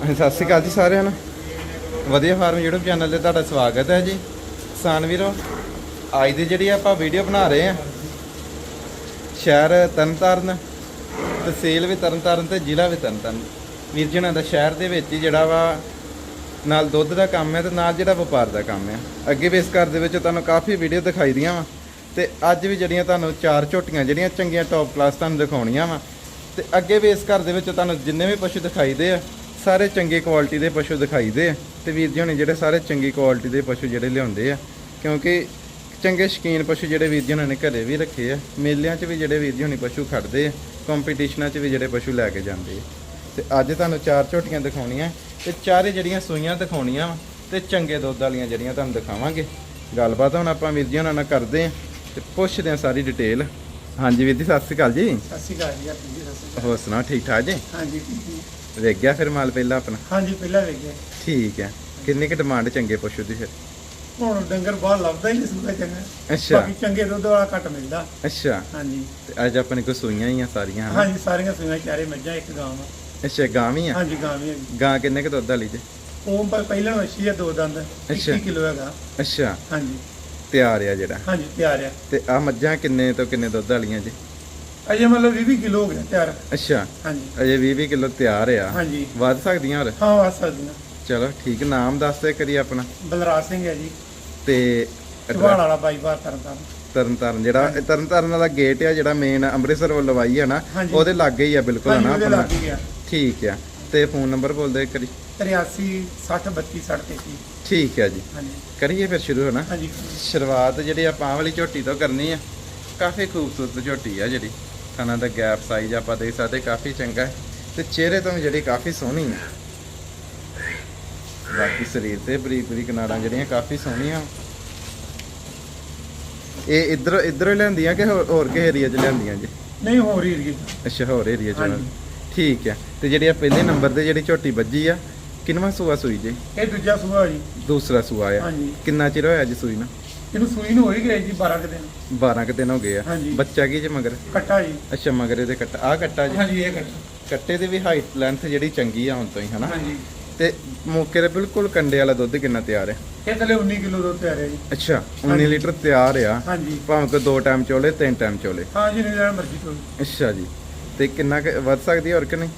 ਹਾਂਜੀ, ਸਤਿ ਸ਼੍ਰੀ ਅਕਾਲ ਜੀ ਸਾਰਿਆਂ ਨੂੰ। ਵਧੀਆ ਫਾਰਮ YouTube ਚੈਨਲ ਤੇ ਤੁਹਾਡਾ ਸਵਾਗਤ ਹੈ ਜੀ। ਕਿਸਾਨ ਵੀਰੋ ਅੱਜ ਦੀ ਜਿਹੜੀ ਆਪਾਂ ਵੀਡੀਓ ਬਣਾ ਰਹੇ ਆ ਸ਼ਹਿਰ ਤਰਨਤਾਰਨ ਤਹਿਸੀਲ ਵੀ ਤਰਨਤਾਰਨ ਤੇ ਜ਼ਿਲ੍ਹਾ ਵੀ ਤਰਨਤਾਰਨ। ਵੀਰ ਜਣਾ ਦਾ ਸ਼ਹਿਰ ਦੇ ਵਿੱਚ ਹੀ ਜਿਹੜਾ ਵਾ ਨਾਲ ਦੁੱਧ ਦਾ ਕੰਮ ਹੈ ਤੇ ਨਾਲ ਜਿਹੜਾ ਵਪਾਰ ਦਾ ਕੰਮ ਹੈ। ਅੱਗੇ ਵੀ ਇਸ ਘਰ ਦੇ ਵਿੱਚ ਤੁਹਾਨੂੰ ਕਾਫੀ ਵੀਡੀਓ ਦਿਖਾਈ ਦੀਆਂ ਵਾ। ਤੇ ਅੱਜ ਵੀ ਜਿਹੜੀਆਂ ਤੁਹਾਨੂੰ ਚਾਰ ਝੋਟੀਆਂ ਜਿਹੜੀਆਂ ਚੰਗੀਆਂ ਟੌਪ ਕਲਾਸ ਤੁਹਾਨੂੰ ਦਿਖਾਉਣੀਆਂ ਵਾ। ਤੇ ਅੱਗੇ ਵੀ ਇਸ ਘਰ ਦੇ ਵਿੱਚ ਤੁਹਾਨੂੰ ਜਿੰਨੇ ਵੀ ਪਸ਼ੂ ਦਿਖਾਈਦੇ ਆ ਸਾਰੇ ਚੰਗੀ ਕੁਆਲਿਟੀ ਦੇ ਪਸ਼ੂ ਦਿਖਾਈਦੇ ਆ ਤੇ ਵੀਰ ਜੀ ਹੁਣੇ ਜਿਹੜੇ ਸਾਰੇ ਚੰਗੀ ਕੁਆਲਿਟੀ ਦੇ ਪਸ਼ੂ ਜਿਹੜੇ ਲਿਆਉਂਦੇ ਆ ਕਿਉਂਕਿ ਚੰਗੇ ਸ਼ਕੀਨ ਪਸ਼ੂ ਜਿਹੜੇ ਵੀਰ ਜੀ ਹੁਣਾਂ ਨੇ ਘਰੇ ਵੀ ਰੱਖੇ ਆ ਮੇਲਿਆਂ 'ਚ ਵੀ ਜਿਹੜੇ ਵੀਰ ਜੀ ਹੁਣੀ ਪਸ਼ੂ ਖੜਦੇ ਆ ਕੰਪੀਟੀਸ਼ਨਾਂ 'ਚ ਵੀ ਜਿਹੜੇ ਪਸ਼ੂ ਲੈ ਕੇ ਜਾਂਦੇ ਆ। ਤੇ ਅੱਜ ਤੁਹਾਨੂੰ ਚਾਰ ਝੋਟੀਆਂ ਦਿਖਾਉਣੀਆਂ ਤੇ ਚਾਰੇ ਜਿਹੜੀਆਂ ਸੂਈਆਂ ਦਿਖਾਉਣੀਆਂ ਤੇ ਚੰਗੇ ਦੁੱਧ ਵਾਲੀਆਂ ਜਿਹੜੀਆਂ ਤੁਹਾਨੂੰ ਦਿਖਾਵਾਂਗੇ। ਗੱਲਬਾਤ ਹੁਣ ਆਪਾਂ ਵੀਰ ਜੀ ਹੁਣਾਂ ਨਾਲ ਕਰਦੇ ਆ ਤੇ ਪੁੱਛਦੇ ਆ ਸਾਰੀ ਡਿਟੇਲ ਹਾਂਜੀ ਵੀਰ ਜੀ ਸਤਿ ਸ਼੍ਰੀ ਅਕਾਲ ਜੀ। ਸਤਿ ਸ਼੍ਰੀ ਅਕਾਲ ਜੀ ਹੋਰ ਸੁਣਾਓ ਠੀਕ ਠਾਕ ਜੀ? ਹਾਂਜੀ। ਵੇਖ ਗਿਆ ਫਿਰ ਮਾਲ ਪਹਿਲਾਂ ਆਪਣਾ? ਹਾਂਜੀ ਪਹਿਲਾਂ ਵੇਖਿਆ ਠੀਕ ਹੈ। ਕਿੰਨੀ ਕੁ ਡਿਮਾਂਡ ਚੰਗੇ ਪਸ਼ੂ ਦੀ ਫਿਰ? ਹੁਣ ਡੰਗਰ ਬਾਹਰ ਲੱਭਦਾ ਹੀ ਨਹੀਂ ਸੁਣਦਾ ਚੰਗਾ। ਅੱਛਾ। ਬਾਕੀ ਚੰਗੇ ਦੁੱਧ ਵਾਲਾ ਘੱਟ ਮਿਲਦਾ। ਅੱਛਾ। ਹਾਂਜੀ। ਤੇ ਅੱਜ ਆਪਣੇ ਕੋਲ ਸੂਈਆਂ ਹੀ ਆ ਸਾਰੀਆਂ ਹਨਾ? ਹਾਂਜੀ ਸਾਰੀਆਂ ਸੂਈਆਂ ਚਾਰੇ ਮੱਝਾਂ ਇੱਕ ਗਾਂ ਵਾ। ਅੱਛਾ ਗਾਂ ਵੀ ਆ? ਹਾਂਜੀ ਗਾਂ ਵੀ ਹੈਗੀ ਗਾਂ ਕਿੰਨੇ ਕੁ ਦੁੱਧ ਵਾਲੀ ਜੀ? ਉਹ ਪ- ਪਹਿਲਾਂ ਵਸ਼ੀ ਆ ਦੋ ਦੰਦ। ਅੱਛਾ। 21 ਕਿਲੋ ਹੈਗਾ। ਅੱਛਾ। ਹਾਂਜੀ। ਤਿਆਰ ਆ ਜਿਹੜਾ। ਹਾਂਜੀ ਤਿਆਰ ਆ। ਤੇ ਆ ਮੱਝਾਂ ਕਿੰਨੇ ਤੋਂ ਕਿੰਨੇ ਦੁੱਧ ਵਾਲੀਆਂ ਜੀ? ਅਜੇ ਮਤਲਬ 20 ਕਿਲੋ ਹੋ ਗਿਆ ਤਿਆਰ। ਅੱਛਾ। ਹਾਂਜੀ। ਅਜੇ 20 20 ਕਿਲੋ ਤਿਆਰ ਆ। ਹਾਂਜੀ। ਵੱਧ ਸਕਦੀਆਂ ਹੋਰ? ਹਾਂ ਵਾ ਸਕਦੀਆਂ। ਚਲੋ ਠੀਕ। ਨਾਮ ਦੱਸ ਦੇ ਕਰੀ ਆਪਣਾ। ਬਲਰਾਜ ਸਿੰਘ ਹੈ ਜੀ। ਤੇ ਢਵਾਲ ਵਾਲਾ ਬਾਈ ਬਾਰ ਤਰਨਤਾਰਨ ਤਰਨ ਤਾਰਨ ਜਿਹੜਾ ਇਹ ਤਰਨ ਤਾਰਨ ਵਾਲਾ ਗੇਟ ਆ ਜਿਹੜਾ ਮੇਨ ਅੰਮ੍ਰਿਤਸਰ ਵੱਲੋਂ ਆਈ ਆ ਨਾ। ਉਹਦੇ ਲਾਗੇ ਹੀ ਆ ਬਿਲਕੁਲ ਹਨਾ ਆਪਣਾ। ਠੀਕ ਆ। ਤੇ ਫੋਨ ਨੰਬਰ ਬੋਲ ਦੇ ਕਰੀ 83 60 32 33 ਠੀਕ ਆ ਜੀ। ਕਰੀਏ ਫਿਰ ਸ਼ੁਰੂ ਹੋਣਾ ਹਾਂਜੀ। ਸ਼ੁਰੂਆਤ ਜਿਹੜੀ ਆਪਾਂ ਆਹ ਵਾਲੀ ਝੋਟੀ ਤੋਂ ਕਰਨੀ ਆ ਕਾਫੀ ਖੂਬਸੂਰਤ ਝੋਟੀ ਆ ਜਿਹੜੀ। ਖਾਣਾ ਦਾ ਗੈਪ ਸਾਈਜ਼ ਆਪਾਂ ਦੇਖ ਸਕਦੇ ਕਾਫੀ ਚੰਗਾ ਹੈ। ਤੇ ਚਿਹਰੇ ਤੋਂ ਜਿਹੜੀ ਕਾਫੀ ਸੋਹਣੀ ਹੈ। ਬਾਕੀ ਸਰੀਰ ਤੇ ਬਰੀਕ ਬਰੀਕ ਨਾੜਾਂ ਜਿਹੜੀਆਂ ਕਾਫੀ ਸੋਹਣੀਆਂ। ਇਹ ਇਧਰ ਇਧਰੋਂ ਲੈਂਦੀਆਂ ਕਿ ਹੋਰ ਹੋਰ ਕਿਸੇ ਏਰੀਆ 'ਚ ਲੈਂਦੀਆਂ ਜੀ? ਨਹੀਂ ਹੋ ਰਹੀ ਰਹੀ ਅੱਛਾ ਹੋਰ ਏਰੀਆ 'ਚ। ਠੀਕ ਹੈ। ਤੇ ਜਿਹੜੀ ਆ ਪਹਿਲੇ ਨੰਬਰ ਤੇ ਜਿਹੜੀ ਝੋਟੀ ਵੱਜੀ ਆ ਕਿੰਨਵਾਂ ਸੂਆ ਸੂਈ ਜੀ? ਇਹ ਦੂਜਾ ਸੂਆ ਜੀ। ਦੂਸਰਾ ਸੂਆ ਆ। ਹਾਂਜੀ। ਕਿੰਨਾ ਚਿਰ ਹੋਇਆ ਜੀ ਸੂਈ ਨੂੰ? ਇਹਨੂੰ ਸੂਈ ਨੂੰ ਹੋ ਹੀ ਗਏ ਜੀ 12 ਕੁ ਦਿਨ। 12 ਕੁ ਦਿਨ ਹੋ ਗਏ ਆ। ਹਾਂਜੀ। ਬੱਚਾ ਕੀ ਜੇ ਮਗਰ? ਕੱਟਾ ਜੀ। ਅੱਛਾ ਮਗਰ ਇਹਦੇ ਕੱਟਾ। ਆ ਕੱਟਾ ਜੀ? ਹਾਂਜੀ ਇਹ ਕੱਟਾ। ਕੱਟੇ ਦੀ ਵੀ ਹਾਈਟ ਲੈਂਥ ਜਿਹੜੀ ਚੰਗੀ ਆ ਹੁਣ ਤੋਂ ਹੀ ਹਨਾ? ਹਾਂਜੀ। ਤੇ ਮੌਕੇ ਤੇ ਬਿਲਕੁਲ ਕੰਡੇ ਵਾਲਾ ਦੁੱਧ ਕਿੰਨਾ ਤਿਆਰ ਹੈ ਇਹ ਥੱਲੇ 19 ਕਿਲੋ ਦੁੱਧ ਤਿਆਰ ਹੈ ਜੀ। ਅੱਛਾ 19 ਹਾਂਜੀ। ਲੀਟਰ ਤਿਆਰ ਆ। ਹਾਂਜੀ। ਭਾਵੇਂ ਕੋ ਦੋ ਟਾਈਮ ਚੋਲੇ ਤਿੰਨ ਟਾਈਮ ਚੋਲੇ। ਹਾਂ ਜੀ ਲੈਣ ਮਰਜ਼ੀ ਤੋਂ ਅੱਛਾ ਜੀ। ਤੇ ਕਿੰਨਾ ਕੁ ਵੱਧ ਸਕਦੀ ਹੈ ਹੋਰ ਕਿ ਨਹੀਂ?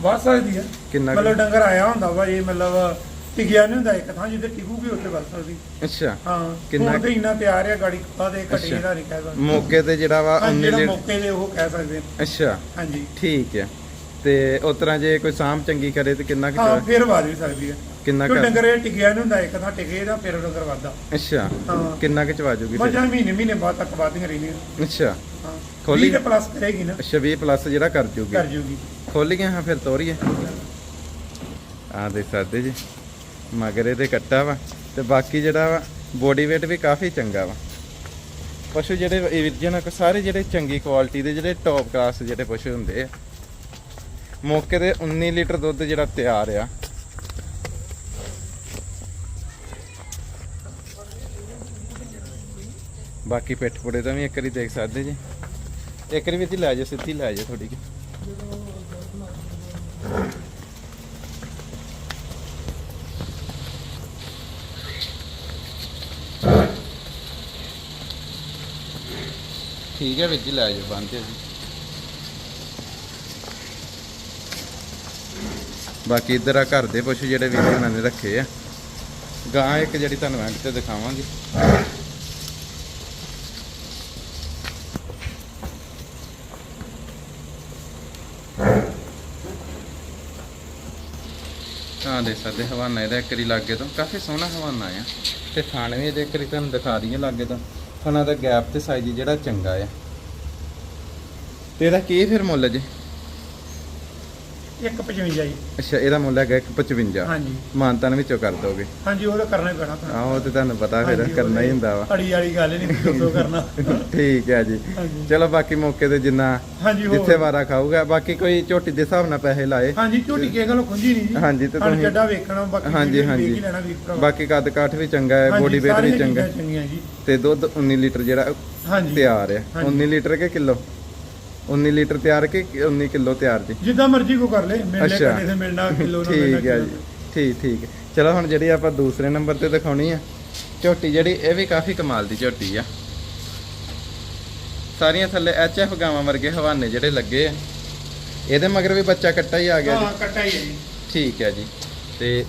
ਵੱਧ ਸਕਦੀ ਹੈ ਕਿੰਨਾ ਕੁ? ਮਤਲਬ ਡੰਗਰ ਆਇਆ ਹੁੰਦਾ ਵਾ ਇਹ ਮਤਲਬ ਟਿਕਿਆ ਨਹੀਂ ਹੁੰਦਾ ਇੱਕ ਥਾਂ ਜਿੱਥੇ ਟਿਕੂਗੀ ਉੱਥੇ ਵੱਧ ਸਕਦੀ ਅੱਛਾ। ਹਾਂ ਕਿੰਨਾ ਤੇ ਇੰਨਾ ਤਿਆਰ ਹੈ ਗਾੜੀ ਖੁੱਪਾ ਦੇ ਘਟੇ। ਦਾ ਨਹੀਂ ਕਹਿ ਸਕਦੇ। ਮੌਕੇ ਤੇ ਜਿਹੜਾ ਵਾ ਹਾਂ 19 ਜਿਹੜਾ ਮੌਕੇ ਦੇ ਉਹ ਕਹਿ ਸਕਦੇ ਨੇ। ਅੱਛਾ। ਹਾਂਜੀ। ਠੀਕ ਹੈ ਤੇ ਉਸ ਤਰ੍ਹਾਂ ਜੇ ਕੋਈ ਸਾਮ ਚੰਗੀ ਕਰੇ ਤੇ ਕਿੰਨਾ ਕੁ ਹਾਂ ਫਿਰ ਵੱਧ ਵੀ ਸਕਦੀ ਹੈ ਕਿੰਨਾ ਕਿਉਂ ਕੁ ਡੰਗਰ ਇਹ ਟਿਕਿਆ ਨਹੀਂ ਹੁੰਦਾ ਇੱਕ ਥਾਂ ਟਿਕੇ ਦਾ ਫਿਰ ਡੰਗਰ ਵੱਧਦਾ। ਅੱਛਾ। ਹਾਂ। ਕਿੰਨਾ ਕੁ ਚਵਾ ਜੂਗੀ ਫਿਰ? ਮੱਝਾਂ ਮਹੀਨੇ ਮਹੀਨੇ ਬਾਅਦ ਤੱਕ ਵੱਧਦੀਆਂ ਰਹਿੰਦੀਆਂ। ਅੱਛਾ। ਹਾਂ। ਖੋਲੀ? 20 ਤੇ ਪਲੱਸ ਕਰੇਗੀ ਨਾ। ਅੱਛਾ 20 ਪਲੱਸ ਜਿਹੜਾ ਕਰ ਜੂਗੀ। ਕਰ ਜੂਗੀ। ਖੋਲੀਆਂ ਹਾਂ ਫਿਰ ਤੋਰੀਏ ਆ ਦੇਖ ਸਕਦੇ ਜੀ। ਮਗਰੇ ਇਹਦੇ ਕੱਟਾ ਵਾ ਤੇ ਬਾਕੀ ਜਿਹੜਾ ਵਾ ਬੋਡੀ weight ਵੀ ਕਾਫੀ ਚੰਗਾ ਵਾ। ਪਸ਼ੂ ਜਿਹੜੇ ਇਹ ਸਾਰੇ ਜਿਹੜੇ ਚੰਗੀ ਕੁਆਲਿਟੀ ਦੇ ਜਿਹੜੇ ਟੌਪ ਕਲਾਸ ਜਿਹੜੇ ਪਸ਼ੂ ਹੁੰਦੇ ਆ। ਮੌਕੇ ਤੇ 19 ਲੀਟਰ ਦੁੱਧ ਜਿਹੜਾ ਤਿਆਰ ਆ। ਬਾਕੀ ਪਿੱਠ ਪੁੜੇ ਤਾਂ ਵੀ ਇੱਕ ਵਾਰੀ ਦੇਖ ਸਕਦੇ ਜੀ। ਇੱਕ ਵਾਰੀ ਵੀ ਲੈ ਜਾ ਸਿੱਧੀ ਲੈ ਜਾ ਥੋੜੀ ਜਿਹੀ। ਠੀਕ ਹੈ ਵੀਰ ਜੀ, ਲੈ ਜਾਓ ਬੰਨ੍ਹਦੇ ਜੀ। ਬਾਕੀ ਇੱਧਰ ਆ ਘਰ ਦੇ ਪਸ਼ੂ ਜਿਹੜੇ ਵੀਰ ਉਹਨਾਂ ਨੇ ਰੱਖੇ ਆ। ਗਾਂ ਇੱਕ ਜਿਹੜੀ ਤੁਹਾਨੂੰ ਐਂਡ ਤੇ ਦਿਖਾਵਾਂਗੇ। ਹਾਂ ਦੇ ਸਕਦੇ ਹਵਾਨਾ ਇਹਦਾ ਇੱਕ ਵਾਰੀ ਲਾਗੇ ਤੋਂ। ਕਾਫੀ ਸੋਹਣਾ ਹਵਾਨਾ ਆ। ਤੇ ਥਾਣ ਵੀ ਇਹਦੇ ਇੱਕ ਵਾਰੀ ਤੁਹਾਨੂੰ ਦਿਖਾ ਦਈਏ ਲਾਗੇ ਤੋਂ। ਥਾਣਾ ਦਾ ਗੈਪ ਤੇ ਸਾਈਜ਼ ਜਿਹੜਾ ਚੰਗਾ ਆ। ਤੇ ਇਹਦਾ ਕੀ ਫਿਰ ਮੁੱਲ ਜੇ? 155 ਜੀ। ਅੱਛਾ ਇਹਦਾ ਮੁੱਲ ਹੈਗਾ 155 ਹਾਂਜੀ। ਮਾਨਤਾਨ ਵਿੱਚੋਂ ਕਰ ਦੋਗੇ? ਹਾਂਜੀ ਉਹ ਤਾਂ ਕਰਨਾ ਹੀ ਪੈਣਾ ਭਰਾ। ਆਹੋ ਤੇ ਤੁਹਾਨੂੰ ਪਤਾ ਫਿਰ ਕਰਨਾ ਹੀ ਹੁੰਦਾ ਵਾ। ਅੜੀ ਵਾਲੀ ਗੱਲ ਨਹੀਂ ਦੱਸੋ ਕਰਨਾ। ਠੀਕ ਹੈ ਜੀ। ਚਲੋ ਬਾਕੀ ਮੌਕੇ ਤੇ ਜਿੰਨਾ ਜਿੱਥੇ ਵਾਰਾ ਖਾਊਗਾ ਬਾਕੀ ਕੋਈ ਝੋਟੀ ਦੇ ਹਿਸਾਬ ਨਾਲ ਪੈਸੇ ਲਾਏ। ਹਾਂਜੀ ਝੋਟੀ ਕੇ ਗੱਲੋਂ ਖੁੰਝੀ ਨਹੀਂ ਜੀ। ਹਾਂਜੀ, ਤੇ ਤੁਸੀਂ- ਚੱਡਾ ਵੇਖਣਾ ਬਾਕੀ ਹਾਂਜੀ, ਹਾਂਜੀ। ਬਾਕੀ ਕੱਦ ਕਾਠ ਵੀ ਚੰਗਾ ਹੈ ਬੋਡੀ weight ਵੀ ਚੰਗਾ ਤੇ ਦੁੱਧ 19 ਲੀਟਰ ਜਿਹੜਾ ਤਿਆਰ ਹੈ। ਹਾਂਜੀ। 19 ਲੀਟਰ ਕੇ ਕਿਲੋ? 19 ਲੀਟਰ ਤਿਆਰ ਕਿ 19 ਕਿਲੋ ਤਿਆਰ ਜੀ? ਜਿੱਦਾਂ ਮਰਜ਼ੀ ਕੋ ਕਰ ਲੈ ਮਿਲ ਲੈ ਅੱਛਾ। ਕਦੇ ਤੇ ਮਿਲਣਾ ਕਿਲੋ ਮਿਲਣਾ ਠੀਕ ਹੈ ਜੀ। ਠੀਕ ਠੀਕ। ਚਲੋ ਹੁਣ ਜਿਹੜੀ ਆਪਾਂ ਦੂਸਰੇ ਨੰਬਰ ਤੇ ਦਿਖਾਉਣੀ ਆ ਝੋਟੀ ਜਿਹੜੀ ਇਹ ਵੀ ਕਾਫੀ ਕਮਾਲ ਦੀ ਝੋਟੀ ਆ। ਸਾਰੀਆਂ ਥੱਲੇ ਐਚ ਐਫ ਗਾਵਾਂ ਵਰਗੇ ਹਵਾਨੇ ਜਿਹੜੇ ਲੱਗੇ ਆ। ਇਹਦੇ ਮਗਰ ਵੀ ਬੱਚਾ ਕੱਟਾ ਹੀ ਆ ਗਿਆ ਜੀ। ਹਾਂ ਕੱਟਾ ਹੀ ਹੈ ਜੀ। ਠੀਕ ਹੈ ਜੀ। ਤੇ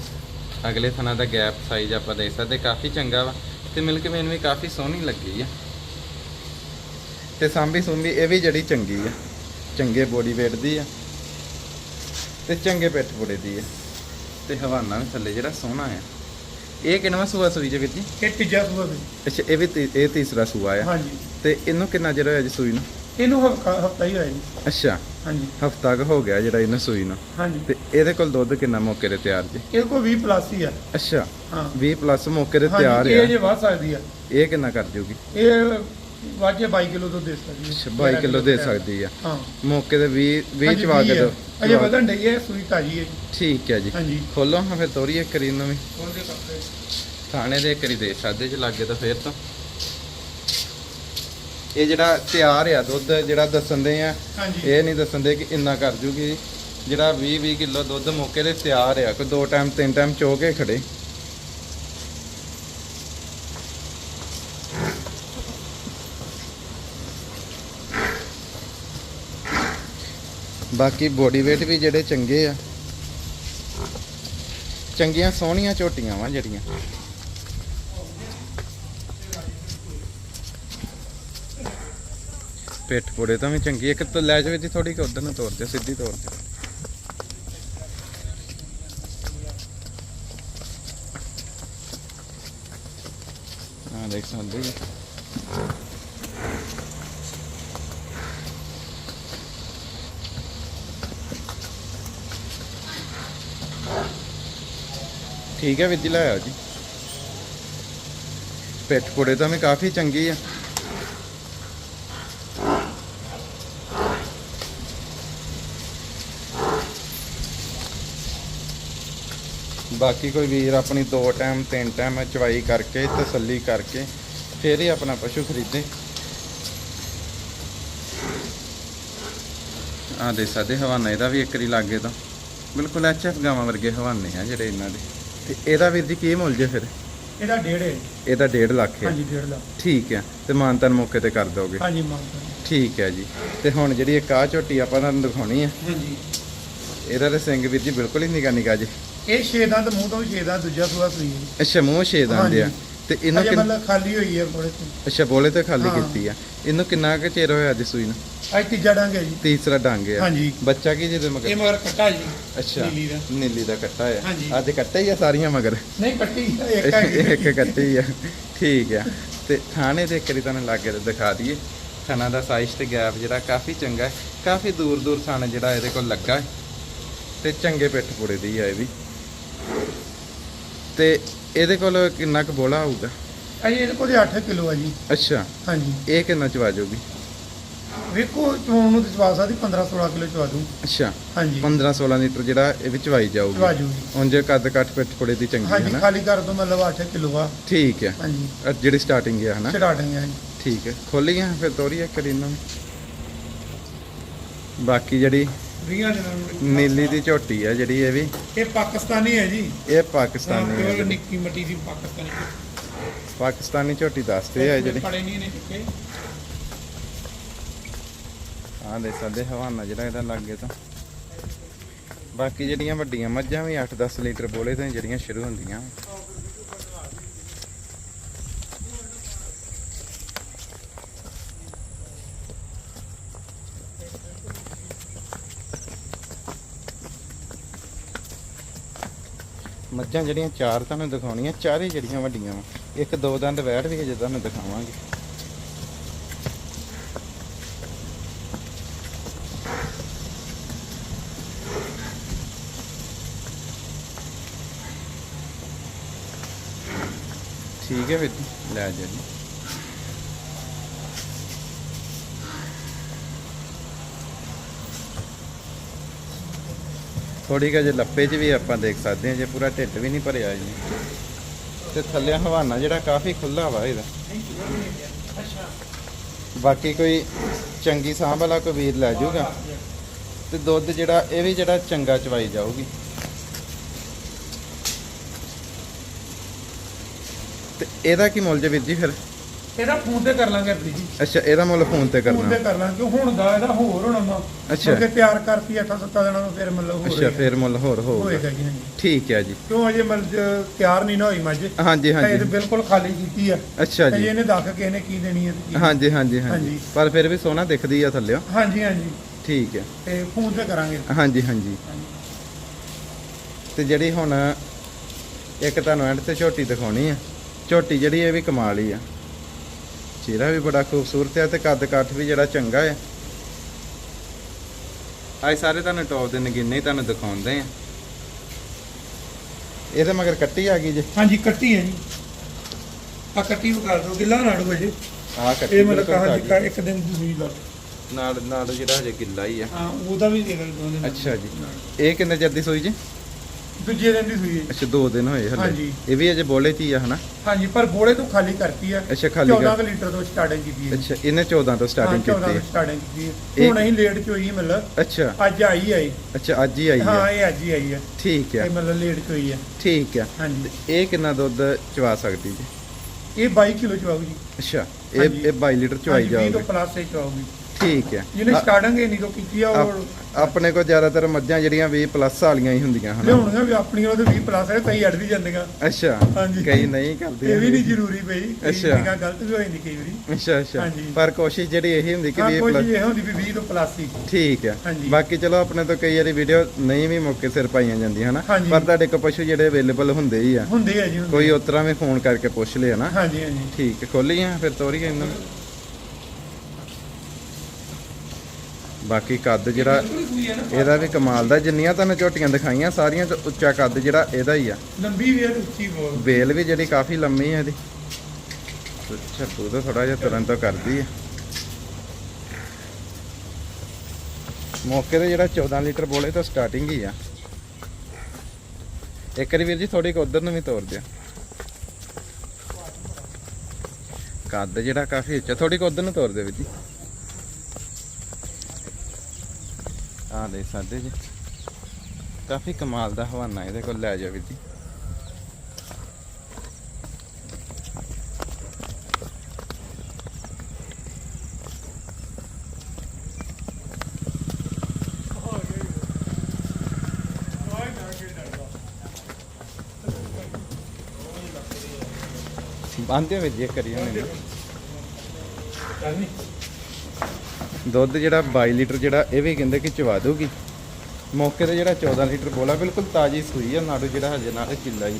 ਅਗਲੇ ਥਣਾ ਦਾ ਗੈਪ ਸਾਈਜ਼ ਆਪਾਂ ਦੇਖ ਸਕਦੇ ਕਾਫੀ ਚੰਗਾ ਵਾ। ਤੇ ਮਿਲਕ ਮੇਨ ਵੀ ਕਾਫੀ ਸੋਹਣੀ ਲੱਗੀ ਆ। ਤੇ ਸਾਂਭੀ ਸੁੰਭੀ ਇਹ ਵੀ ਜਿਹੜੀ ਚੰਗੀ ਆ। ਚੰਗੇ ਬੋਡੀ weight ਦੀ ਆ ਤੇ ਚੰਗੇ ਪਿੱਠ ਪੁੜੇ ਦੀ ਆ। ਤੇ ਹਵਾਨਾ ਵੀ ਥੱਲੇ ਜਿਹੜਾ ਸੋਹਣਾ ਆ। ਇਹ ਕਿੰਨਵਾਂ ਸੂਆ ਸੂਈ ਜੇ ਵੀਰ ਜੀ? ਇਹ ਤੀਜਾ ਸੂਆ ਵੀ। ਅੱਛਾ ਇਹ ਵੀ ਤੀ- ਇਹ ਤੀਸਰਾ ਸੂਆ ਆ। ਹਾਂਜੀ। ਤੇ ਇਹਨੂੰ ਕਿੰਨਾ ਚਿਰ ਹੋਇਆ ਜੀ ਸੂਈ ਨੂੰ? ਇਹਨੂੰ ਹਫਤਾ ਹਫਤਾ ਹੀ ਹੋਇਆ ਜੀ। ਅੱਛਾ। ਹਾਂਜੀ। ਹਫਤਾ ਕੁ ਹੋ ਗਿਆ ਜਿਹੜਾ ਇਹਨੂੰ ਸੂਈ ਨੂੰ। ਹਾਂਜੀ। ਤੇ ਇਹਦੇ ਕੋਲ ਦੁੱਧ ਕਿੰਨਾ ਮੌਕੇ ਤੇ ਤਿਆਰ ਜੀ? ਇਹ ਕੋ 20 ਪਲੱਸ ਹੀ ਆ। ਅੱਛਾ। ਹਾਂ। 20 ਪਲੱਸ ਮੌਕੇ ਤੇ ਤਿਆਰ ਹਾਂਜੀ ਆ। ਇਹ ਜੇ ਵੱਧ ਸਕਦੀ ਆ। ਇਹ ਕਿੰਨਾ ਕਰ ਜੂਗੀ? ਇਹ ਵਾਜੇ 22 ਕਿਲੋ ਤੋਂ ਦੇ ਸਕਦੀ ਹੈ। 22 ਕਿਲੋ ਦੇ ਸਕਦੀ ਆ। ਹਾਂ। ਮੌਕੇ ਤੇ 20 20 ਹਾਂਜੀ, ਚਵਾ ਕੇ ਵੀਹ ਹੈ। ਦੋ ਅਜੇ ਵਧਣ ਡਈ ਹੈ ਸੂਈ ਤਾਜੀ ਹੈ ਜੀ। ਠੀਕ ਹੈ ਜੀ। ਹਾਂਜੀ। ਖੋਲੋ ਹਾਂ ਫਿਰ ਤੋਰੀਏ ਕਰੀ ਨੂੰ ਵੀ ਉਹਦੇ ਕੱਪੜੇ ਥਾਣੇ ਦੇ ਕਰੀ ਦੇ ਸਾਦੇ ਚ ਲੱਗੇ ਤਾਂ ਫੇਰ ਤਾਂ। ਇਹ ਜਿਹੜਾ ਤਿਆਰ ਆ ਦੁੱਧ ਜਿਹੜਾ ਦੱਸਣ ਦੇ ਆ ਹਾਂਜੀ। ਇਹ ਨਹੀਂ ਦੱਸਣ ਦੇ ਕਿ ਇੰਨਾ ਕਰ ਜੂਗੀ। ਜਿਹੜਾ 20 20 ਕਿਲੋ ਦੁੱਧ ਮੌਕੇ ਤੇ ਤਿਆਰ ਆ ਕੋਈ ਦੋ ਟਾਈਮ ਤਿੰਨ ਟਾਈਮ ਚੋ ਕੇ ਖੜੇ। ਬਾਕੀ ਬੋਡੀ weight ਵੀ ਜਿਹੜੇ ਚੰਗੇ ਆ। ਚੰਗੀਆਂ, ਸੋਹਣੀਆਂ ਝੋਟੀਆਂ ਵਾ ਜਿਹੜੀਆਂ। ਪਿੱਠ ਪੁੜੇ ਤਾਂ ਵੀ ਚੰਗੀ ਇੱਕ ਤਾਂ ਲੈ ਜਾਵੇ ਜੀ ਥੋੜੀ ਕਿ, ਉਧਰ ਨੂੰ ਤੋਰ ਦਿਓ, ਸਿੱਧੀ ਤੋਰ ਦਿਓ। ਆ ਦੇਖ ਸਕਦੇ ਜੀ। ਠੀਕ ਹੈ ਵਿੱਦੀ ਲਾਇਆ ਜੀ। ਪਿੱਠ ਪੁੜੇ ਤਾਂ ਵੀ ਕਾਫੀ ਚੰਗੀ ਆ। ਬਾਕੀ ਕੋਈ ਵੀਰ ਆਪਣੀ ਦੋ ਟਾਈਮ, ਤਿੰਨ ਟਾਈਮ ਚਵਾਈ ਕਰਕੇ, ਤਸੱਲੀ ਕਰਕੇ, ਫਿਰ ਹੀ ਆਪਣਾ ਪਸ਼ੂ ਖਰੀਦੇ। ਆ ਦੇ ਸਾਦੇ ਹਵਾਨਾ ਇਹਦਾ ਵੀ ਇੱਕ ਰੀ ਲੱਗੇ ਤਾਂ। ਬਿਲਕੁਲ ਐਚਐਫ ਗਾਵਾਂ ਵਰਗੇ ਹਵਾਨੇ ਆ ਜਿਹੜੇ ਇਹਨਾਂ ਦੇ। ਤੇ ਇਹਦਾ ਵੀਰ ਜੀ ਕੀ ਮੁੱਲ ਜੇ ਫਿਰ? ਇਹਦਾ ਡੇਢ ਹੈ। ਇਹਦਾ 1.5 ਲੱਖ ਹੈ। ਹਾਂਜੀ ਡੇਢ ਲੱਖ। ਠੀਕ ਹੈ। ਤੇ ਮਾਨਤਨ ਮੌਕੇ ਤੇ ਕਰ ਦੋਗੇ? ਹਾਂਜੀ ਮੰਗਦਾ ਠੀਕ ਹੈ ਜੀ। ਤੇ ਹੁਣ ਜਿਹੜੀ ਇੱਕ ਆਹ ਝੋਟੀ ਆਪਾਂ ਤੁਹਾਨੂੰ ਦਿਖਾਉਣੀ ਆ ਹਾਂਜੀ। ਇਹਦਾ ਤੇ ਸਿੰਘ ਵੀਰ ਜੀ ਬਿਲਕੁਲ ਹੀ ਨਿਕਾ ਨਿਕਾ ਜੀ। ਇਹ ਛੇ ਦੰਦ ਮੂੰਹ ਤੋਂ ਵੀ ਛੇ ਦੰਦ ਦੂਜਾ ਸੂਆ ਸੂਈ ਹੈ। ਅੱਛਾ ਮੂੰਹ ਛੇ ਦੰਦ ਆ। ਹਾਂਜੀ। ਤੇ ਇਹਨੂੰ ਅਜੇ ਕਿੰਨ- ਮਤਲਬ ਖਾਲੀ ਹੋਈ ਹੈ ਬੜੇ ਤੋਂ। ਅੱਛਾ ਬੋਲੇ ਤੇ ਖਾਲੀ ਹਾਂ। ਕੀਤੀ ਆ। ਇਹਨੂੰ ਕਿੰਨਾ ਕੁ ਚਿਰ ਹੋਇਆ ਜੀ ਸੂਈ ਨੂੰ? ਅੱਜ ਤੀਜਾ ਡੰਗ ਹੈ ਜੀ। ਤੀਸਰਾ ਡੰਗ ਆ। ਹਾਂਜੀ। ਬੱਚਾ ਕੀ ਜਿਹਦੇ ਇਹ ਮਗਰ ਮਗਰ ਕੱਟਾ ਜੀ। ਅੱਛਾ ਨੀਲੀ ਦਾ। ਨੀਲੀ ਦਾ ਕੱਟਾ ਆ। ਹਾਂਜੀ। ਅੱਜ ਕੱਟਾ ਹੀ ਆ ਸਾਰੀਆਂ ਮਗਰ? ਨਹੀਂ ਕੱਟੀ ਇੱਕ ਇੱਕ ਕੱਟੀ ਆ। ਠੀਕ ਆ। ਤੇ ਥਾਣੇ ਦੇ ਕਰੀ ਤੁਹਾਨੂੰ ਲਾਗੇ ਤੇ ਦਿਖਾ ਦਈਏ। ਥਾਣਾ ਦਾ ਸਾਈਜ਼ ਤੇ ਗੈਪ ਜਿਹੜਾ ਕਾਫੀ ਚੰਗਾ ਹੈ। ਕਾਫੀ ਦੂਰ ਦੂਰ ਥਾਣਾ ਜਿਹੜਾ ਇਹਦੇ ਕੋਲ ਲੱਗਾ ਹੈ। ਤੇ ਚੰਗੇ ਪਿੱਠ ਪੁੜੇ ਦੀ ਆ ਇਹ ਵੀ। ਤੇ ਇਹਦੇ ਕੋਲ ਕਿੰਨਾ ਕੁ ਬੋਲਾ ਹੋਊਗਾ? ਅਜੇ ਇਹਦੇ ਕੋਲ 8 ਕਿਲੋ ਆ ਜੀ। ਅੱਛਾ। ਹਾਂਜੀ। ਇਹ ਕਿੰਨਾ ਚਵਾ ਜਾਊਗੀ? ਵੇਖੋ ਚੋਣ ਨੂੰ ਚਵਾ ਸਕਦੀ 15 16 ਕਿਲੋ ਚਵਾ ਦੂੰ ਅੱਛਾ। ਹਾਂਜੀ। 15 16 ਲੀਟਰ ਜਿਹੜਾ ਇਹ ਵਿੱਚ ਵਾਈ ਚਵਾ ਜਾਊਗੀ। ਜੂਗੀ ਉਂਝ ਕੱਦ ਕੱਟ ਪਿੱਠ ਪੁੜੇ ਦੀ ਚੰਗੀ ਹੈ ਹਾਂਜੀ ਨਾ ਖਾਲੀ ਕਰ ਦੋ ਮਤਲਬ 8 ਕਿਲੋ ਆ। ਠੀਕ ਹੈ ਹਾਂਜੀ। ਅਹ ਜਿਹੜੀ ਸਟਾਰਟਿੰਗ ਹੈ ਹਨਾ? ਚੜਾ ਡੰਗਿਆ ਜੀ। ਠੀਕ ਹੈ ਖੋਲੀਆਂ ਫਿਰ ਇਹਨਾਂ ਨੂੰ। ਬਾਕੀ ਜਿਹੜੀ 20 ਦਿਨਾਂ ਨੂੰ ਨੀਲੀ ਦੀ ਝੋਟੀ ਆ ਜਿਹੜੀ ਇਹ ਵੀ। ਇਹ ਪਾਕਿਸਤਾਨੀ ਹੈ ਜੀ। ਇਹ ਪਾਕਿਸਤਾਨੀ ਹੈ ਜਿਹੜੀ। ਨਿੱਕੀ ਮੱਟੀ ਦੀ ਪਾਕਿਸਤਾਨੀ ਪਾਕਿਸਤਾਨੀ ਝੋਟੀ ਦੱਸਦੇ ਆ ਜਿਹੜੀ। ਪੜੇ ਨਹੀਂ ਨੇ ਚੁੱਕੇ ਆਹ ਦੇ ਸਕਦੇ ਹਵਾਨਾ ਜਿਹੜਾ ਇਹਦਾ ਲੱਗੇ ਤਾਂ। ਬਾਕੀ ਜਿਹੜੀਆਂ ਵੱਡੀਆਂ ਮੱਝਾਂ ਵੀ 8-10 ਲੀਟਰ ਬੋਲੇ ਤੋਂ ਹੀ ਜਿਹੜੀਆਂ ਸ਼ੁਰੂ ਹੁੰਦੀਆਂ। ਮੱਝਾਂ ਜਿਹੜੀਆਂ ਚਾਰ ਤੁਹਾਨੂੰ ਦਿਖਾਉਣੀਆਂ, ਚਾਰੇ ਜਿਹੜੀਆਂ ਵੱਡੀਆਂ ਵਾ। ਇੱਕ ਦੋ ਦੰਦ ਵੈੜ ਵੀ ਅਜੇ ਤੁਹਾਨੂੰ ਦਿਖਾਵਾਂਗੇ। ਠੀਕ ਹੈ ਵੀਰ ਲੈ ਜਾ। ਥੋੜੀ ਕੁ ਲੱਪੇ 'ਚ ਵੀ ਆਪਾਂ ਦੇਖ ਸਕਦੇ ਹਾਂ, ਜੇ ਪੂਰਾ ਢਿੱਡ ਵੀ ਨਹੀਂ ਭਰਿਆ ਜੀ। ਤੇ ਥੱਲੇ ਹਵਾਨਾ ਜਿਹੜਾ ਕਾਫੀ ਖੁੱਲਾ ਵਾ ਇਹਦਾ। ਬਾਕੀ ਕੋਈ ਚੰਗੀ ਸਾਂਭ ਵਾਲਾ ਕੋਈ ਵੀਰ ਲੈ ਜਾਊਗਾ। ਤੇ ਦੁੱਧ ਜਿਹੜਾ, ਇਹ ਵੀ ਜਿਹੜਾ ਚੰਗਾ ਚਵਾਈ ਜਾਊਗੀ। ਤੇ ਇਹਦਾ ਕੀ ਮੁੱਲ ਜੇ ਵੀਰ ਜੀ ਫਿਰ? ਇਹਦਾ ਫੋਨ ਤੇ ਕਰ ਲਾਂਗੇ ਆਪਣੀ ਜੀ। ਅੱਛਾ ਇਹਦਾ ਮੁੱਲ ਫੋਨ ਤੇ ਫੋਨ ਕਰਨਾ ਤੇ ਕਰ ਲਾਂਗੇ ਹੁਣ ਦਾ ਇਹਦਾ ਹੋਰ ਹੋਣਾ ਵਾ। ਅੱਛਾ। ਕਿਉਂਕਿ ਤਿਆਰ ਕਰਤੀ 8-7 ਦਿਨਾਂ ਨੂੰ ਫਿਰ ਮਤਲਬ ਹੋਰ ਅੱਛਾ ਫਿਰ ਮੁੱਲ ਹੋਰ ਹੋਊਗਾ। ਹੋਏਗਾ ਜੀ ਹਾਂਜੀ। ਠੀਕ ਹੈ ਜੀ। ਕਿਉਂ ਅਜੇ ਮਤਲਬ ਤਿਆਰ ਨਹੀਂ ਨਾ ਹੋਈ ਮੱਝ ਹਾਂਜੀ ਤਾਂ ਇਹ ਹਾਂਜੀ ਬਿਲਕੁਲ ਖਾਲੀ ਕੀਤੀ ਆ। ਅੱਛਾ ਤੇ ਜੀ ਇਹਨੇ ਦੱਸ ਕਿਸੇ ਨੇ ਕੀ ਦੇਣੀ ਹੈ ਤੇ ਕੀ ਹਾਂਜੀ ਹਾਂਜੀ ਹਾਂਜੀ। ਹਾਂਜੀ। ਪਰ ਫਿਰ ਵੀ ਸੋਹਣਾ ਦਿਖਦੀ ਆ ਥੱਲਿਓ। ਹਾਂਜੀ ਹਾਂਜੀ। ਠੀਕ ਹੈ। ਤੇ ਫੋਨ ਤੇ ਕਰਾਂਗੇ। ਹਾਂਜੀ। ਹਾਂਜੀ। ਤੇ ਜਿਹੜੀ ਹੁਣ ਇੱਕ ਤੁਹਾਨੂੰ ਐਂਡ ਤੇ ਝੋਟੀ ਦਿਖਾਉਣੀ ਆ ਝੋਟੀ ਜਿਹੜੀ ਇਹ ਵੀ ਕਮਾਲ ਹੀ ਆ। ਚਿਹਰਾ ਵੀ ਬੜਾ ਖੂਬਸੂਰਤ ਹੈ ਤੇ ਕੱਦ ਕੱਠ ਵੀ ਜਿਹੜਾ ਚੰਗਾ ਹੈ। ਆਏ ਸਾਰੇ ਤੁਹਾਨੂੰ ਟੌਪ ਦੇ ਨਗੀਨੇ ਤੁਹਾਨੂੰ ਦਿਖਾਉਂਦੇ ਆ। ਇਹਦੇ ਮਗਰ ਕੱਟੀ ਆ ਗਈ ਜੇ। ਹਾਂਜੀ ਕੱਟੀ ਹੈ ਜੀ। ਆ ਕੱਟੀ ਵਿਖਾ ਦਿਓ ਗਿੱਲਾ ਨਾੜੂ ਹੈ ਜੀ ਆ ਕੱਟੀ ਇਹ ਮਤਲਬ ਕਹਾ। ਜਿੱਕਾ ਇੱਕ ਦਿਨ ਦੀ ਸੂਈ ਲਾ ਨਾਲ ਨਾਲ ਜਿਹੜਾ ਹਜੇ ਗਿੱਲਾ ਹੀ ਆ। ਹਾਂ ਉਹਦਾ ਵੀ ਦੇ ਦਿੰਦੇ ਅੱਛਾ ਜੀ। ਇਹ ਕਿੰਨੇ ਚਿਰ ਦੀ ਸੂਈ ਜੀ? ਦੂਜੇ ਦਿਨ ਦੀ ਸੂਈ ਹੈ। ਅੱਛਾ 2 ਦਿਨ ਹੋਏ ਹਲੇ। ਹਾਂਜੀ। ਇਹ ਵੀ ਅਜੇ ਬੋਲੇ ਚ ਹੀ ਆ ਹਨਾ? ਹਾਂਜੀ ਪਰ ਬੋਲੇ ਤੋਂ ਖਾਲੀ ਕਰਤੀ ਆ। ਅੱਛਾ ਖਾਲੀ 14 ਕਰ ਕੁ ਲੀਟਰ ਤੋਂ ਸਟਾਰਟਿੰਗ ਕੀਤੀ ਹੈ ਅੱਛਾ ਇਹਨੇ 14 ਤੋਂ ਸਟਾਰਟਿੰਗ ਹਾਂ, 14 ਕੀਤੀ ਤੋਂ ਹੈ। ਸਟਾਰਟਿੰਗ ਕੀਤੀ ਹੈ। ਇਹ- ਹੁਣ ਅਸੀਂ ਲੇਟ ਚ ਹੋਈ ਮਤਲਬ। ਅੱਛਾ। ਅੱਜ ਆਈ ਆਈ ਅੱਛਾ ਅੱਜ ਹੀ ਆਈ ਹਾਂ। ਹੈ ਇਹ ਅੱਜ ਹੀ ਆਈ ਹੈ। ਠੀਕ ਹੈ। ਇਹ ਮਤਲਬ ਲੇਟ ਚ ਹੋਈ ਹੈ। ਠੀਕ ਹੈ। ਹਾਂਜੀ। ਇਹ ਕਿੰਨਾ ਦੁੱਧ ਚਵਾ ਸਕਦੀ ਜੀ? ਇਹ 22 ਕਿਲੋ ਜੀ। ਅੱਛਾ ਇਹ ਹਾਂਜੀ। ਇਹ 22 ਲੀਟਰ ਚਵਾਈ ਹਾਂਜੀ, 20 ਤੋਂ ਜਾਊਗੀ ਪਲੱਸ ਇਹ ਚਵਾਉਗੀ ਠੀਕ ਹੈ। ਆ- ਸਟਾਰਟਿੰਗ ਨਹੀਂ ਤੋਂ ਕੀਤੀ ਆ ਆਪ- ਆਪਣੇ ਕੋਲ ਜ਼ਿਆਦਾਤਰ ਮੱਝਾਂ ਜਿਹੜੀਆਂ 20 ਪਲੱਸ ਵਾਲੀਆਂ ਹੀ ਹੁੰਦੀਆਂ ਹਨਾ। ਲਿਆਉਣੀਆਂ ਵੀ ਆਪਣੀਆਂ ਉਹਦੇ 20 ਪਲੱਸ ਹੈ ਕਈ ਅੜਦੀ ਜਾਂਦੀਆਂ। ਅੱਛਾ ਹਾਂਜੀ। ਕਈ ਨਹੀਂ ਕਰਦੀਆਂ। ਇਹ ਵੀ ਨਹੀਂ ਜ਼ਰੂਰੀ ਪਈ ਅੱਛਾ। ਨਿਗਾ ਗਲਤ ਵੀ ਹੋ ਜਾਂਦੀ ਕਈ ਵਾਰੀ। ਅੱਛਾ ਅੱਛਾ। ਪਰ ਕੋਸ਼ਿਸ਼ ਜਿਹੜੀ ਇਹੀ ਹੁੰਦੀ ਕਿ ਹਾਂ 20 ਕੋਈ ਪਲੱਸ ਇਹ ਹੁੰਦੀ ਵੀ 20 ਤੋਂ ਪਲੱਸ ਹੀ। ਠੀਕ ਹੈ। ਬਾਕੀ ਚਲੋ ਆਪਣੇ ਤੋਂ ਕਈ ਵਾਰੀ ਵੀਡੀਓ ਨਹੀਂ ਵੀ ਮੌਕੇ ਸਿਰ ਪਾਈਆਂ ਜਾਂਦੀਆਂ ਹਨਾ। ਪਰ ਤੁਹਾਡੇ ਕੋਲ ਪਸ਼ੂ ਜਿਹੜੇ ਅਵੇਲੇਬਲ ਹੁੰਦੇ ਹੀ ਆ। ਹੁੰਦੇ ਆ ਜੀ। ਕੋਈ ਉਤਰਾ ਵੀ ਫੋਨ ਕਰਕੇ ਪੁੱਛ ਲਿਆ ਨਾ ਹਾਂਜੀ ਹਾਂਜੀ। ਠੀਕ ਹੈ ਖੋਲੀਆਂ ਫਿਰ ਤੋਰੀਏ ਇਹਨਾਂ ਨੂੰ? ਬਾਕੀ ਕੱਦ ਜਿਹੜਾ ਇਹਦਾ ਵੀ ਕਮਾਲ ਦਾ ਜਿੰਨੀਆਂ ਤੁਹਾਨੂੰ ਝੋਟੀਆਂ ਦਿਖਾਈਆਂ ਸਾਰੀਆਂ ਤੋਂ ਉੱਚਾ ਕੱਦ ਜਿਹੜਾ ਇਹਦਾ ਹੀ ਆ। ਲੰਬੀ ਵੀ ਤੇ ਉੱਚੀ ਬਹੁਤ। ਬੇਲ ਵੀ ਜਿਹੜੀ ਕਾਫੀ ਲੰਮੀ ਹੈ ਇਹਦੀ। ਛੱਟੂ ਤਾਂ ਥੋੜਾ ਜਿਹਾ ਤੁਰਨ ਤੋਂ ਕਰਦੀ ਹੈ ਮੌਕੇ ਤੇ ਜਿਹੜਾ 14 ਲੀਟਰ ਬੋਲੇ ਤੋਂ ਸਟਾਰਟਿੰਗ ਹੀ ਆ। ਇੱਕ ਵਾਰੀ ਵੀਰ ਜੀ ਥੋੜੀ ਕੁ ਉਧਰ ਨੂੰ ਵੀ ਤੋਰ ਦਿਓ। ਕੱਦ ਜਿਹੜਾ ਕਾਫੀ ਉੱਚਾ ਥੋੜੀ ਕੁ ਉਧਰ ਨੂੰ ਤੋਰ ਦਿਓ ਵੀਰ ਜੀ। ਆ ਲੈ ਜੀ। ਕਾਫੀ ਕਮਾਲ ਦਾ ਹਵਾਨਾ ਇਹਦੇ ਕੋਲ, ਲੈ ਜਾ ਵੀਰ ਜੀ। ਬੰਦੇ ਵਿੱਚ ਇਹ ਕਰੀ ਹੋਣੇ। ਨੇ। ਦੁੱਧ ਜਿਹੜਾ 22 ਲੀਟਰ ਜਿਹੜਾ ਇਹ ਵੀ ਕਹਿੰਦੇ ਕਿ ਚਵਾ ਦੂਗੀ ਮੌਕੇ ਤੇ ਜਿਹੜਾ 14 ਲੀਟਰ ਬੋਲਾ ਬਿਲਕੁਲ ਤਾਜੀ ਸੂਈ ਆ ਨਾੜੂ ਜਿਹੜਾ ਹਜੇ ਨਾਲ ਕਿੱਲਾ ਜੀ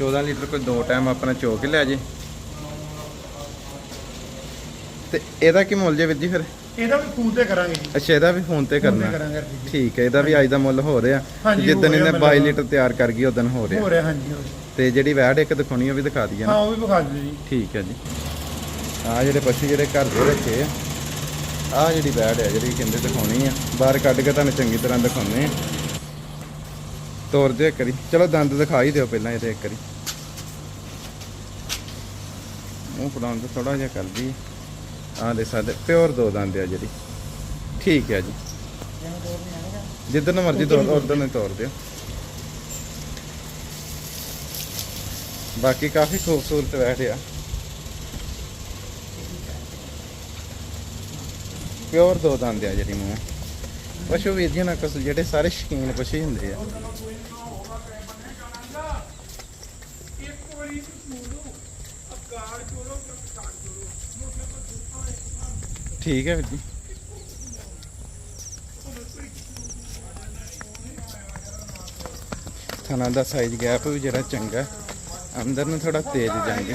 14 ਲੀਟਰ ਕੋਈ ਦੋ ਟਾਈਮ ਆਪਣਾ ਚੋ ਕੇ ਲੈ ਜੇ। ਤੇ ਇਹਦਾ ਕੀ ਮੁੱਲ ਜੇ ਵੀਰ ਜੀ ਫਿਰ? ਇਹਦਾ ਵੀ ਫੋਨ ਤੇ ਕਰਾਂਗੇ ਜੀ। ਅੱਛਾ ਇਹਦਾ ਵੀ ਫੋਨ ਤੇ ਕਰਨਾ। ਕਰਾਂਗੇ ਠੀਕ ਹੈ ਇਹਦਾ ਵੀ ਅੱਜ ਦਾ ਮੁੱਲ ਹੋ ਰਿਹਾ। ਹਾਂਜੀ, ਜਿੱਦਣ ਹੋ ਰਿਹਾ ਇਹਨੇ ਮਤਲਬ- 22 ਲੀਟਰ ਤਿਆਰ ਕਰ ਗਈ ਉਦੋਂ ਹੋ ਹੋ ਰਿਹਾ ਹਾਂਜੀ ਹੋ ਰਿਹਾ। ਤੇ ਜਿਹੜੀ ਵੈੜ ਇੱਕ ਦਿਖਾਉਣੀ ਉਹ ਵੀ ਦਿਖਾ ਦਈਏ ਹਾਂ ਉਹ ਵੀ ਵਿਖਾ ਦਿਓ ਜੀ। ਠੀਕ ਹੈ ਜੀ। ਆ ਜਿਹੜੇ ਪਸ਼ੂ ਜਿਹੜੇ ਘਰ ਦੇ ਰੱਖੇ ਆ। ਆਹ ਜਿਹੜੀ ਵੈੜ ਹੈ ਜਿਹੜੀ ਕਹਿੰਦੇ ਦਿਖਾਉਣੀ ਆ, ਬਾਹਰ ਕੱਢ ਕੇ ਤੁਹਾਨੂੰ ਚੰਗੀ ਤਰ੍ਹਾਂ ਦਿਖਾਉਣੇ ਆ। ਤੋਰ ਦਿਓ ਇੱਕ ਚਲੋ ਦੰਦ ਦਿਖਾ ਹੀ ਦਿਓ ਪਹਿਲਾਂ ਇਹਦੇ ਇੱਕ ਵਾਰੀ। ਮੂੰਹ ਫੜਾਉਣ ਤੋਂ ਥੋੜਾ ਜਿਹਾ ਕਰਦੀ ਆ। ਦੇ ਸਾਡੇ ਪਿਓਰ ਦੋ ਦੰਦ ਆ ਜਿਹੜੀ। ਠੀਕ ਹੈ ਜੀ। ਜਿੱਧਰ ਮਰਜ਼ੀ ਤੋਰ ਉਧਰ ਨੂੰ ਤੋਰ ਦਿਓ। ਬਾਕੀ ਕਾਫੀ ਖੂਬਸੂਰਤ ਬੈਠ ਆ। ਪਿਓਰ ਦੋ ਦੰਦ ਆ ਜਿਹੜੀ ਮੂੰਹ। ਪਸ਼ੂ ਵੀਰ ਜੀ ਨਾ ਕਸ ਜਿਹੜੇ ਸਾਰੇ ਸ਼ਕੀਨ ਪਸ਼ੂ ਹੀ ਹੁੰਦੇ ਆ। ਠੀਕ ਹੈ ਵੀਰ ਜੀ। ਥਣਾ ਦਾ ਸਾਈਜ਼ ਗੈਪ ਵੀ ਜਿਹੜਾ ਚੰਗਾ, ਅੰਦਰ ਨੂੰ ਥੋੜਾ ਤੇਜ਼ ਜਾਂਗੇ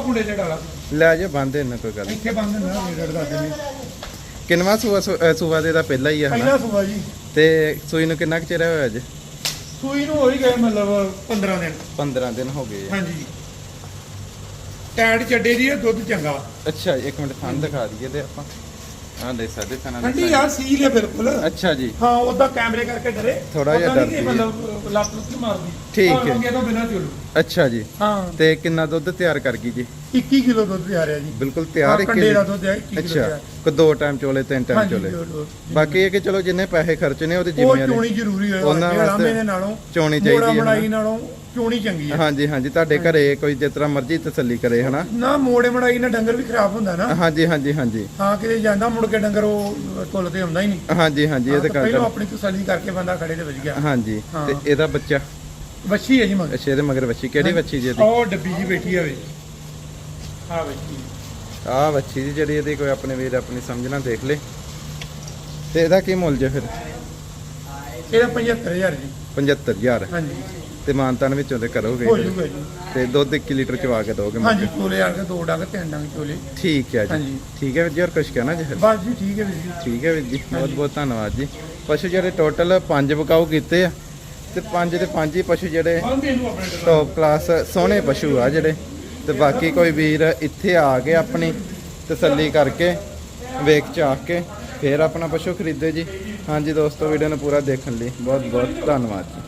ਕੁੰਡੇ ਲੈ ਜਾ ਬੰਦੇ ਇਹਨਾਂ ਕੋਈ ਗੱਲ ਨੀ। ਇੱਥੇ ਬੰਦ ਨਾ ਰੇਡ ਦਾ ਦੇ ਕਿੰਨਵਾਂ ਸੂਆ ਸੂ- ਸੂਆ ਦੇ ਦਾ ਪਹਿਲਾ ਹੀ ਆ ਪਹਿਲਾ ਹਨਾ ਸੁਬਾ ਜੀ। ਤੇ ਸੂਈ ਨੂੰ ਕਿੰਨਾ ਕੁ ਚਿਰ ਹੋਇਆ ਅੱਜ? ਸੂਈ ਨੂੰ ਹੋ ਹੀ ਗਏ ਮਤਲਬ 15 ਦਿਨ। 15 ਦਿਨ ਹੋ ਗਏ ਆ। ਹਾਂਜੀ। ਟੈਟ ਚੱਡੇ ਦੀ ਦੁੱਧ ਚੰਗਾ। ਅੱਛਾ ਇੱਕ ਮਿੰਟ ਥਣ ਦਿਖਾ ਦਈਏ ਤੇ ਆਪਾਂ। ਹਾਂ ਦੇ ਸਕਦੇ ਸਨਾ ਠੰਡੀ ਯਾਰ ਸੀਲ ਹੈ ਬਿਲਕੁਲ। ਅੱਛਾ ਜੀ। ਹਾਂ ਉਦਾਂ ਕੈਮਰੇ ਕਰਕੇ ਡਰੇ। ਥੋੜ੍ਹਾ ਜਿਹਾ ਡਰਦੀ। ਮਤਲਬ ਲੱਤ ਲੁੱਤ ਮਾਰਦੀ। ਠੀਕ ਹੈ। ਤੋਂ ਬਿਨਾਂ ਚਲੋ। ਅੱਛਾ ਜੀ। ਹਾਂ। ਤੇ ਕਿੰਨਾ ਦੁੱਧ ਤਿਆਰ ਕਰ ਗਈ ਜੀ? 21 ਕਿਲੋ ਦੁੱਧ ਤਿਆਰ ਹੈ ਜੀ। ਬਿਲਕੁਲ ਤਿਆਰ ਹਾਂ, ਕੰਡੇ ਦਾ ਦੁੱਧ ਹੈ 21 ਕਿਲੋ ਅੱਛਾ ਕੋ ਦੋ ਟਾਈਮ ਚੋਲੇ ਤਿੰਨ ਟਾਈਮ ਚੋਲੇ। ਬਾਕੀ ਇਹ ਕਿ ਚਲੋ ਜਿੰਨੇ ਪੈਸੇ ਖਰਚਨੇ ਉਹਦੇ ਉਹ ਜ਼ਿੰਮੇਵਾਰੀ ਚੋਣੀ ਜ਼ਰੂਰੀ ਹੈ ਉਹਨਾਂ ਵਾਸਤੇ ਦੇ ਨਾਲੋਂ ਚੋਣੀ ਚਾਹੀਦੀ ਹੈ ਹਨਾ। ਨਾਲੋਂ ਚੋਣੀ ਚੰਗੀ ਹੈ। ਹਾਂਜੀ ਹਾਂਜੀ ਤੁਹਾਡੇ ਘਰੇ ਕੋਈ ਜਿਸ ਤਰ੍ਹਾਂ ਮਰਜ਼ੀ ਤਸੱਲੀ ਕਰੇ ਹਨਾ? ਨਾ ਮੋੜੇ ਮੜਾਈ ਨਾਲ ਡੰਗਰ ਵੀ ਖਰਾਬ ਹੁੰਦਾ ਨਾ। ਹਾਂਜੀ ਹਾਂਜੀ ਹਾਂਜੀ। ਹਾਂ ਕਿਤੇ ਜਾਂਦਾ ਮੁੜ ਕੇ ਡੰਗਰ ਉਹ ਤੁੱਲ ਤੇ ਆਉਂਦਾ ਹੀ ਨਹੀਂ। ਹਾਂਜੀ ਹਾਂਜੀ ਇਹ ਤਾਂ ਪਹਿਲਾਂ ਆਪਣੀ ਤਸੱਲੀ ਕਰਕੇ ਬੰਦਾ ਖੜੇ ਤੇ ਵੱਜ ਗਿਆ। ਹਾਂਜੀ। ਤੇ ਇਹਦਾ ਬੱਚਾ? ਵੱਛੀ ਹੈ ਜੀ ਮਗਰ। ਅੱਛਾ ਇਹਦੇ ਮਗਰ ਵੱਛੀ। ਕਿਹੜੀ ਵੱਛੀ ਜੀ ਇਹਦੀ? ਉਹ ਡੱਬੀ ਜੀ ਬੈਠੀ ਹੋਵੇ ਹਾਂ ਵੱਛੀ। ਆਹ ਵੱਛੀ ਜੀ ਜਿਹੜੀ ਇਹਦੀ ਕੋਈ ਆਪਣੇ ਵੀਰ ਆਪਣੀ ਸਮਝ ਨਾਲ ਦੇਖ ਲੇ। ਤੇ ਇਹਦਾ ਕੀ ਮੁੱਲ ਜੇ ਫਿਰ? ਇਹਦਾ 75000 ਜੀ। 75000 ਹਾਂਜੀ। ਤੇ ਮਾਨਤਾਨ ਵਿੱਚੋਂ ਤੇ ਕਰੋਗੇ? ਹੋ। ਜੂਗਾ ਜੀ। ਤੇ ਦੁੱਧ 1 ਲੀਟਰ ਚਵਾ ਕੇ ਦੋਗੇ ਹਾਂਜੀ ਚੋਲੇ ਆ ਕੇ ਦੋ ਡੰਗ ਤਿੰਨ ਡੰਗ ਚੋਲੇ। ਠੀਕ ਹੈ ਜੀ। ਹਾਂਜੀ। ਠੀਕ ਹੈ ਵੀਰ ਜੀ ਹੋਰ ਕੁਝ ਕਹਿਣਾ ਜੀ ਫਿਰ? ਬਸ ਜੀ ਠੀਕ ਹੈ ਵੀਰ ਜੀ। ਠੀਕ ਹੈ ਵੀਰ ਜੀ ਬਹੁਤ ਬਹੁਤ ਧੰਨਵਾਦ ਜੀ। ਪਸ਼ੂ ਜਿਹੜੇ ਟੋਟਲ ਪੰਜ ਬਕਾਊ ਕੀਤੇ ਆ ਤੇ ਪੰਜ ਦੇ ਪੰਜ ਹੀ ਪਸ਼ੂ ਜਿਹੜੇ ਬੰਦੇ ਟੌਪ ਕਲਾਸ ਸੋਹਣੇ ਪਸ਼ੂ ਆ ਜਿਹੜੇ। ਤੇ ਬਾਕੀ ਕੋਈ ਵੀਰ ਇੱਥੇ ਆ ਕੇ ਆਪਣੀ ਤਸੱਲੀ ਕਰਕੇ ਵੇਖ ਚਾਖ ਕੇ ਫਿਰ ਆਪਣਾ ਪਸ਼ੂ ਖਰੀਦੇ ਜੀ। ਹਾਂਜੀ ਦੋਸਤੋ ਵੀਡੀਓ ਨੂੰ ਪੂਰਾ ਦੇਖਣ ਲਈ ਬਹੁਤ ਬਹੁਤ ਧੰਨਵਾਦ ਜੀ।